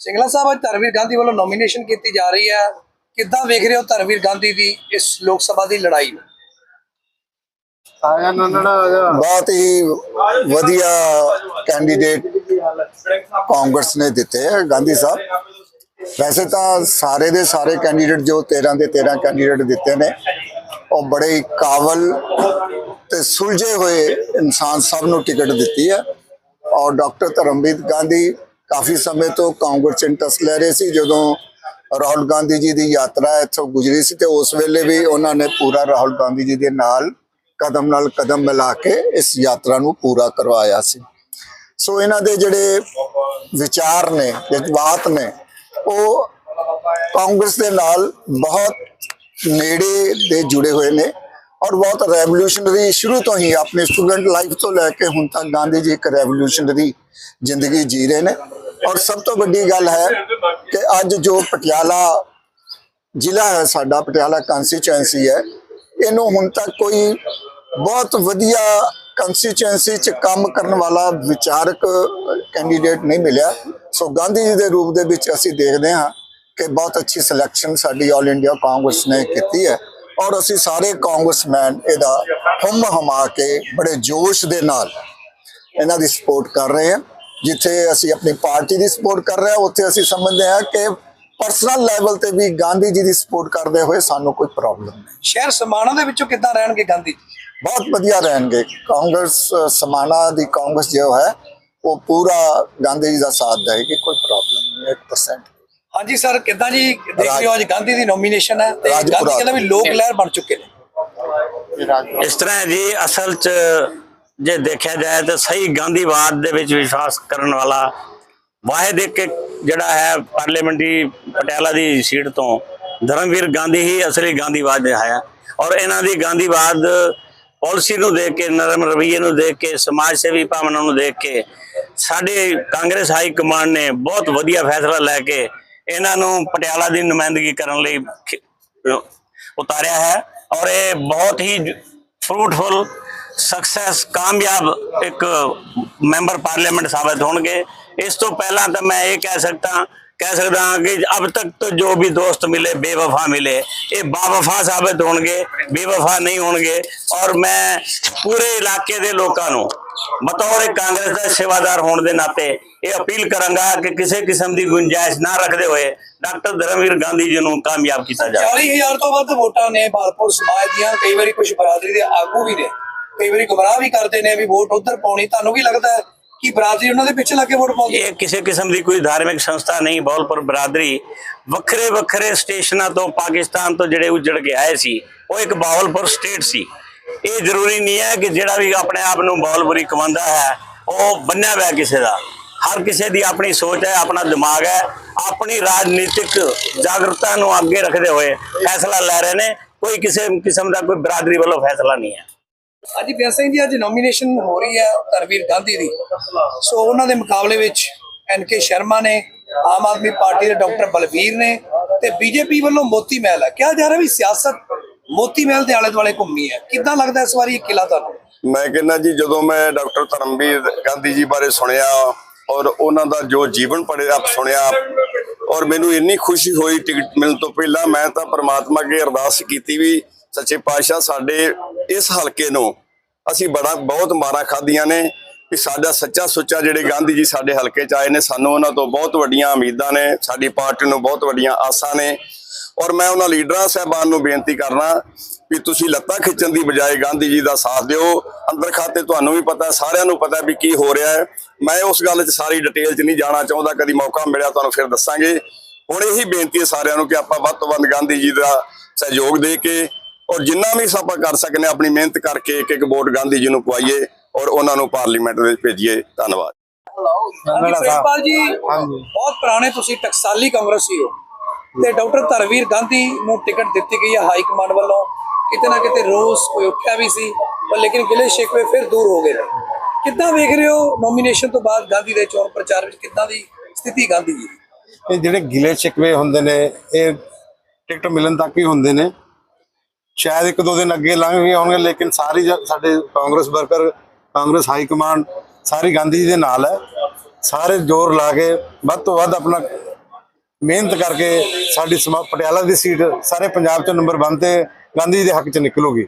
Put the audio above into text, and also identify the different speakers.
Speaker 1: ਸਿੰਗਲਾ ਸਾਹਿਬ ਅੱਜ ਧਰਮਵੀਰ ਗਾਂਧੀ ਵੱਲੋਂ ਨੋਮੀਨੇਸ਼ਨ ਕੀਤੀ ਜਾ ਰਹੀ ਹੈ। ਕਿੱਦਾਂ ਵੇਖ ਰਹੇ ਹੋ ਧਰਮਵੀਰ ਗਾਂਧੀ ਦੀ ਇਸ ਲੋਕ ਸਭਾ ਦੀ ਲੜਾਈ ਨੂੰ?
Speaker 2: ਬਹੁਤ ਹੀ ਵਧੀਆ ਕੈਂਡੀਡੇਟ ਕਾਂਗਰਸ ਨੇ ਦਿੱਤੇ ਹੈ ਗਾਂਧੀ ਸਾਹਿਬ। ਵੈਸੇ ਤਾਂ ਸਾਰੇ ਦੇ ਸਾਰੇ ਕੈਂਡੀਡੇਟ ਜੋ 13 ਦੇ 13 ਕੈਂਡੀਡੇਟ ਦਿੱਤੇ ਨੇ ਉਹ ਬੜੇ ਹੀ ਕਾਬਲ ਤੇ ਸੁਲਝੇ ਹੋਏ ਇਨਸਾਨ ਸਭ ਨੂੰ ਟਿਕਟ ਦਿੱਤੀ ਹੈ ਔਰ ਡਾਕਟਰ ਧਰਮਵੀਰ ਗਾਂਧੀ ਕਾਫੀ ਸਮੇਂ ਤੋਂ ਕਾਂਗਰਸ 'ਚ ਇੰਟਰਸਟ ਲੈ ਰਹੇ ਸੀ, ਜਦੋਂ ਰਾਹੁਲ ਗਾਂਧੀ ਜੀ ਦੀ ਯਾਤਰਾ ਇੱਥੋਂ ਗੁਜ਼ਰੀ ਸੀ ਤੇ ਉਸ ਵੇਲੇ ਵੀ ਉਹਨਾਂ ਨੇ ਪੂਰਾ ਰਾਹੁਲ ਗਾਂਧੀ ਜੀ ਦੇ ਨਾਲ ਕਦਮ ਨਾਲ ਕਦਮ ਮਿਲਾ ਕੇ ਇਸ ਯਾਤਰਾ ਨੂੰ ਪੂਰਾ ਕਰਵਾਇਆ ਸੀ। ਸੋ ਇਹਨਾਂ ਦੇ ਜਿਹੜੇ ਵਿਚਾਰ ਨੇ ਜਜ਼ਬਾਤ ਨੇ, ਉਹ ਕਾਂਗਰਸ ਦੇ ਨਾਲ ਬਹੁਤ ਨੇੜੇ ਦੇ ਜੁੜੇ ਹੋਏ ਨੇ ਔਰ ਬਹੁਤ ਰੈਵੋਲੂਸ਼ਨਰੀ ਸ਼ੁਰੂ ਤੋਂ ਹੀ ਆਪਣੇ ਸਟੂਡੈਂਟ ਲਾਈਫ ਤੋਂ ਲੈ ਕੇ ਹੁਣ ਤੱਕ ਗਾਂਧੀ ਜੀ ਇੱਕ ਰੈਵੋਲੂਸ਼ਨਰੀ ਜ਼ਿੰਦਗੀ ਜੀ ਰਹੇ ਨੇ। ਔਰ ਸਭ ਤੋਂ ਵੱਡੀ ਗੱਲ ਹੈ ਕਿ ਅੱਜ ਜੋ ਪਟਿਆਲਾ ਜ਼ਿਲ੍ਹਾ ਹੈ, ਸਾਡਾ ਪਟਿਆਲਾ ਕੰਸਟੀਚੁਐਂਸੀ ਹੈ, ਇਹਨੂੰ ਹੁਣ ਤੱਕ ਕੋਈ ਬਹੁਤ ਵਧੀਆ ਕੰਸਟੀਚੁਐਂਸੀ ਚ ਕੰਮ ਕਰਨ ਵਾਲਾ ਵਿਚਾਰਕ ਕੈਂਡੀਡੇਟ ਨਹੀਂ ਮਿਲਿਆ। ਸੋ ਗਾਂਧੀ ਜੀ ਦੇ ਰੂਪ ਦੇ ਵਿੱਚ ਅਸੀਂ ਦੇਖਦੇ ਹਾਂ ਕਿ ਬਹੁਤ ਅੱਛੀ ਸਿਲੈਕਸ਼ਨ ਸਾਡੀ ਆਲ ਇੰਡੀਆ ਕਾਂਗਰਸ ਨੇ ਕੀਤੀ ਹੈ ਔਰ ਅਸੀਂ ਸਾਰੇ ਕਾਂਗਰਸਮੈਨ ਇਹਦਾ ਹਮ ਹਮਾ ਕੇ ਬੜੇ ਜੋਸ਼ ਦੇ ਨਾਲ ਇਹਨਾਂ ਦੀ ਸਪੋਰਟ ਕਰ ਰਹੇ ਹਾਂ। ਜਿੱਥੇ ਅਸੀਂ ਆਪਣੀ ਪਾਰਟੀ ਦੀ ਸਪੋਰਟ ਕਰ ਰਹੇ ਹਾਂ ਉੱਥੇ ਅਸੀਂ ਸਮਝਦੇ ਹਾਂ ਕਿ ਪਰਸਨਲ ਲੈਵਲ ਤੇ ਵੀ ਗਾਂਧੀ ਜੀ ਦੀ ਸਪੋਰਟ ਕਰਦੇ ਹੋਏ ਸਾਨੂੰ ਕੋਈ ਪ੍ਰੋਬਲਮ ਨਹੀਂ।
Speaker 1: ਸ਼ਹਿਰ ਸਮਾਣਾ ਦੇ ਵਿੱਚੋਂ ਕਿੱਦਾਂ ਰਹਿਣਗੇ ਗਾਂਧੀ ਜੀ?
Speaker 2: ਬਹੁਤ ਵਧੀਆ ਰਹਿਣਗੇ। ਕਾਂਗਰਸ ਸਮਾਣਾ ਦੀ ਕਾਂਗਰਸ ਜੋ ਹੈ ਉਹ ਪੂਰਾ ਗਾਂਧੀ ਜੀ ਦਾ ਸਾਥ ਦੇਗੀ ਕੋਈ ਪ੍ਰੋਬਲਮ ਨਹੀਂ 1%
Speaker 1: ਹਾਂਜੀ ਸਰ ਕਿੱਦਾਂ ਜੀ? ਦੇਖ ਰਹੇ ਹੋ ਅੱਜ ਗਾਂਧੀ ਦੀ ਨੋਮੀਨੇਸ਼ਨ ਹੈ ਤੇ। ਗਾਂਧੀ ਕਹਿੰਦਾ ਵੀ ਲੋਕ ਲਹਿਰ ਬਣ ਚੁੱਕੇ ਨੇ।
Speaker 3: ਇਸ ਤਰ੍ਹਾਂ ਜੀ ਅਸਲ 'ਚ ਜੇ ਦੇਖਿਆ ਜਾਏ ਤਾਂ ਸਹੀ ਗਾਂਧੀਵਾਦ ਦੇ ਵਿੱਚ ਵਿਸ਼ਵਾਸ ਕਰਨ ਵਾਲਾ ਵਾਹਿਦ ਇੱਕ ਜਿਹੜਾ ਹੈ ਪਾਰਲੀਮੈਂਟਰੀ ਪਟਿਆਲਾ ਦੀ ਸੀਟ ਤੋਂ ਧਰਮਵੀਰ ਗਾਂਧੀ ਹੀ ਅਸਲੀ ਗਾਂਧੀਵਾਦ ਹੈ। ਔਰ ਇਹਨਾਂ ਦੀ ਗਾਂਧੀਵਾਦ ਪਾਲਿਸੀ ਨੂੰ ਦੇਖ ਕੇ, ਨਰਮ ਰਵਈਏ ਨੂੰ ਦੇਖ ਕੇ, ਸਮਾਜ ਸੇਵੀ ਭਾਵਨਾ ਨੂੰ ਦੇਖ ਕੇ, ਸਾਡੇ ਕਾਂਗਰਸ ਹਾਈ ਕਮਾਂਡ ਨੇ ਬਹੁਤ ਵਧੀਆ ਫੈਸਲਾ ਲੈ ਕੇ ਇਹਨਾਂ ਨੂੰ ਪਟਿਆਲਾ ਦੀ ਨੁਮਾਇੰਦਗੀ ਕਰਨ ਲਈ ਉਤਾਰਿਆ ਹੈ। ਔਰ ਇਹ ਬਹੁਤ ਹੀ ਫਰੂਟਫੁਲ ਸਕਸੈਸ ਕਾਮਯਾਬ ਇੱਕ ਮੈਂਬਰ ਪਾਰਲੀਮੈਂਟ ਸਾਬਤ ਹੋਣਗੇ। ਇਸ ਤੋਂ ਪਹਿਲਾਂ ਤਾਂ ਮੈਂ ਇਹ ਕਹਿ ਸਕਦਾ ਕਹਿ ਸਕਦਾ ਕਿ ਅਬ ਤੱਕ ਤੋਂ ਜੋ ਵੀ ਦੋਸਤ ਮਿਲੇ, ਬੇਵਫਾ ਮਿਲੇ, ਇਹ ਬਾਵਫਾ ਸਾਬਤ ਹੋਣਗੇ, ਬੇਵਫਾ ਨਹੀਂ ਹੋਣਗੇ। ਔਰ ਮੈਂ ਪੂਰੇ ਇਲਾਕੇ ਦੇ ਲੋਕਾਂ ਨੂੰ, ਬਤੌਰ ਕਾਂਗਰਸ ਦਾ ਸੇਵਾਦਾਰ ਹੋਣ ਦੇ ਨਾਤੇ ਇਹ ਅਪੀਲ ਕਰਾਂਗਾ ਕਿ ਕਿਸੇ ਕਿਸਮ ਦੀ ਗੁੰਜਾਇਸ਼ ਨਾ ਰੱਖਦੇ ਹੋਏ ਡਾਕਟਰ ਧਰਮਵੀਰ ਗਾਂਧੀ ਜੀ ਨੂੰ ਕਾਮਯਾਬ ਕੀਤਾ ਜਾਵੇ।
Speaker 1: 40000 ਤੋਂ ਵੱਧ ਵੋਟਾਂ ਨੇ ਭਾਰਤਪੁਰ ਸਮਾਜ ਦੀਆਂ, ਕਈ ਵਾਰੀ ਕੁਝ ਬਰਾਦਰੀ ਦੇ ਆਗੂ ਵੀ ਨੇ। ਕਈ ਵਾਰੀ ਗੁੰਮਰਾਹ ਵੀ ਕਰਦੇ ਨੇ ਵੀ ਵੋਟ ਉਧਰ ਪਾਉਣੀ, ਤੁਹਾਨੂੰ ਕੀ ਲੱਗਦਾ ਕਿ ਬਰਾਦਰੀ ਉਹਨਾਂ ਦੇ ਪਿੱਛੇ ਲੱਗ ਕੇ ਵੋਟ ਪਾਉਂਦੀ
Speaker 3: ਇਹ ਕਿਸੇ ਕਿਸਮ ਦੀ ਕੋਈ ਧਾਰਮਿਕ ਸੰਸਥਾ ਨਹੀਂ, ਬੌਲਪੁਰ ਬਰਾਦਰੀ ਵੱਖਰੇ ਵੱਖਰੇ ਸਟੇਸ਼ਨਾਂ ਤੋਂ ਪਾਕਿਸਤਾਨ ਤੋਂ ਜਿਹੜੇ ਉੱਜੜ ਕੇ ਆਏ ਸੀ, ਉਹ ਇੱਕ ਬਾਵਲਪੁਰ ਸਟੇਟ ਸੀ। ਇਹ ਜ਼ਰੂਰੀ ਨਹੀਂ ਹੈ ਕਿ ਜਿਹੜਾ ਵੀ ਆਪਣੇ ਆਪ ਨੂੰ ਬਾਵਲਪੁਰੀ ਕਮਾਉਂਦਾ ਹੈ, ਉਹ ਬੰਨਿਆ ਹੋਇਆ ਕਿਸੇ ਦਾ। ਹਰ ਕਿਸੇ ਦੀ ਆਪਣੀ ਸੋਚ ਹੈ, ਆਪਣਾ ਦਿਮਾਗ ਹੈ, ਆਪਣੀ ਰਾਜਨੀਤਿਕ ਜਾਗਰੂਕਤਾ ਨੂੰ ਅੱਗੇ ਰੱਖਦੇ ਹੋਏ ਫੈਸਲਾ ਲੈ ਰਹੇ ਨੇ। ਕੋਈ ਕਿਸੇ ਕਿਸਮ ਦਾ ਕੋਈ ਬਰਾਦਰੀ ਵੱਲੋਂ ਫੈਸਲਾ ਨਹੀਂ ਹੈ।
Speaker 1: ਹਾਂਜੀ ਬਿਆਨ ਸਿੰਘ ਜੀ, ਅੱਜ ਨੋਮੀਨੇਸ਼ਨ ਹੋ ਰਹੀ ਹੈ ਧਰਮਵੀਰ ਗਾਂਧੀ ਦੀ। ਸੋ ਉਹਨਾਂ ਦੇ ਮੁਕਾਬਲੇ ਵਿੱਚ ਐਨਕੇ ਸ਼ਰਮਾ ਨੇ, ਆਮ ਆਦਮੀ ਪਾਰਟੀ ਦੇ ਡਾਕਟਰ ਬਲਵੀਰ ਨੇ ਤੇ ਬੀਜੇਪੀ ਵੱਲੋਂ ਮੋਤੀ ਮਹਿਲ ਹੈ। ਕਿਹਾ ਜਾ ਰਿਹਾ ਵੀ ਸਿਆਸਤ ਮੋਤੀ ਮਹਿਲ ਦੇ ਆਲੇ ਦੁਆਲੇ ਘੁੰਮੀ ਹੈ। ਕਿੱਦਾਂ ਲੱਗਦਾ ਇਸ ਵਾਰੀ ਇਹ ਕਿਲਾ ਤੁਹਾਨੂੰ?
Speaker 4: ਮੈਂ ਕਹਿੰਦਾ ਜੀ, ਜਦੋਂ ਮੈਂ ਡਾਕਟਰ ਧਰਮਵੀਰ ਗਾਂਧੀ ਜੀ ਬਾਰੇ ਸੁਣਿਆ ਔਰ ਉਹਨਾਂ ਦਾ ਜੋ ਜੀਵਨ ਪੜਿਆ ਸੁਣਿਆ ਔਰ ਮੈਨੂੰ ਇੰਨੀ ਖੁਸ਼ੀ ਹੋਈ ਟਿਕਟ ਮਿਲਣ ਤੋਂ ਪਹਿਲਾਂ ਮੈਂ ਤਾਂ ਪ੍ਰਮਾਤਮਾ ਅੱਗੇ ਅਰਦਾਸ ਕੀਤੀ ਵੀ ਸੱਚੇ ਪਾਤਸ਼ਾਹ ਸਾਡੇ ਇਸ ਹਲਕੇ ਨੂੰ ਅਸੀਂ ਬੜਾ, ਬਹੁਤ ਮਾਰਾਂ ਖਾਧੀਆਂ ਨੇ ਕਿ ਸਾਡਾ ਸੱਚਾ ਸੁੱਚਾ ਜਿਹੜੇ ਗਾਂਧੀ ਜੀ ਸਾਡੇ ਹਲਕੇ ਚ ਆਏ ਨੇ, ਸਾਨੂੰ ਉਹਨਾਂ ਤੋਂ ਬਹੁਤ ਵੱਡੀਆਂ ਉਮੀਦਾਂ ਨੇ, ਸਾਡੀ ਪਾਰਟੀ ਨੂੰ ਬਹੁਤ ਵੱਡੀਆਂ ਆਸਾਂ ਨੇ। ਔਰ ਮੈਂ ਉਹਨਾਂ ਲੀਡਰਾਂ ਸਹਿਬਾਨ ਨੂੰ ਬੇਨਤੀ ਕਰਨਾ ਵੀ ਤੁਸੀਂ ਲੱਤਾਂ ਖਿੱਚਣ ਦੀ ਬਜਾਏ ਗਾਂਧੀ ਜੀ ਦਾ ਸਾਥ ਦਿਓ। ਅੰਦਰ ਖਾਤੇ ਤੁਹਾਨੂੰ ਵੀ ਪਤਾ, ਸਾਰਿਆਂ ਨੂੰ ਪਤਾ ਵੀ ਕੀ ਹੋ ਰਿਹਾ ਹੈ। ਮੈਂ ਉਸ ਗੱਲ 'ਚ ਸਾਰੀ ਡਿਟੇਲ 'ਚ ਨਹੀਂ ਜਾਣਾ ਚਾਹੁੰਦਾ, ਕਦੀ ਮੌਕਾ ਮਿਲਿਆ ਤੁਹਾਨੂੰ ਫਿਰ ਦੱਸਾਂਗੇ। ਹੁਣ ਇਹੀ ਬੇਨਤੀ ਹੈ ਸਾਰਿਆਂ ਨੂੰ ਕਿ ਆਪਾਂ ਵੱਧ ਤੋਂ ਵੱਧ ਗਾਂਧੀ ਜੀ ਦਾ ਸਹਿਯੋਗ ਦੇ ਕੇ ਔਰ ਜਿੰਨਾ ਵੀ ਆਪਾਂ ਕਰ ਸਕਨੇ ਆਪਣੀ ਮਿਹਨਤ ਕਰਕੇ ਇੱਕ ਇੱਕ ਵੋਟ ਗਾਂਧੀ ਜੀ ਨੂੰ ਪਵਾਈਏ ਔਰ ਉਹਨਾਂ ਨੂੰ ਪਾਰਲੀਮੈਂਟ ਵਿੱਚ ਭੇਜੀਏ। ਧੰਨਵਾਦ।
Speaker 1: ਪ੍ਰਿੰਸੀਪਲ ਜੀ। ਬਹੁਤ ਪੁਰਾਣੇ ਤੁਸੀਂ ਟਕਸਾਲੀ ਕਾਂਗਰਸੀ ਹੋ ਤੇ ਡਾਕਟਰ ਧਰਮਵੀਰ ਗਾਂਧੀ ਨੂੰ ਟਿਕਟ ਦਿੱਤੀ ਗਈ ਹੈ ਹਾਈ ਕਮਾਂਡ ਵੱਲੋਂ। ਕਿਤੇ ਨਾ ਕਿਤੇ ਰੋਸ ਕੋਈ ਉੱਠਿਆ ਵੀ ਸੀ ਪਰ ਲੇਕਿਨ ਗਿਲੇ ਸ਼ਿਕਵੇ ਫਿਰ ਦੂਰ ਹੋ ਗਏ। ਕਿੱਦਾਂ ਵੇਖ ਰਹੇ ਹੋ ਨੋਮੀਨੇਸ਼ਨ ਤੋਂ ਬਾਅਦ ਗਾਂਧੀ ਦੇ ਚੋਣ ਪ੍ਰਚਾਰ ਵਿੱਚ ਕਿੱਦਾਂ ਦੀ ਸਥਿਤੀ ਗਾਂਧੀ ਜੀ?
Speaker 5: ਇਹ ਜਿਹੜੇ ਗਿਲੇ ਸ਼ਿਕਵੇ ਹੁੰਦੇ ਨੇ ਇਹ ਟਿਕਟ ਮਿਲਣ ਤੱਕ ਹੀ ਹੁੰਦੇ ਨੇ। ਸ਼ਾਇਦ ਇੱਕ ਦੋ ਦਿਨ ਅੱਗੇ ਲੰਘ ਵੀ ਹੋਣਗੇ, ਲੇਕਿਨ ਸਾਰੀ ਜ- ਸਾਡੇ Congress worker, Congress high command, ਸਾਰੀ ਗਾਂਧੀ ਜੀ ਦੇ ਨਾਲ ਹੈ। ਸਾਰੇ ਜ਼ੋਰ ਲਾ ਕੇ ਵੱਧ ਤੋਂ ਵੱਧ ਆਪਣਾ ਮਿਹਨਤ ਕਰਕੇ ਸਾਡੀ ਸਮਾ- ਪਟਿਆਲਾ ਦੀ ਸੀਟ ਸਾਰੇ ਪੰਜਾਬ 'ਚ ਨੰਬਰ 1 ਤੇ ਗਾਂਧੀ ਜੀ ਦੇ ਹੱਕ 'ਚ ਨਿਕਲੂਗੀ।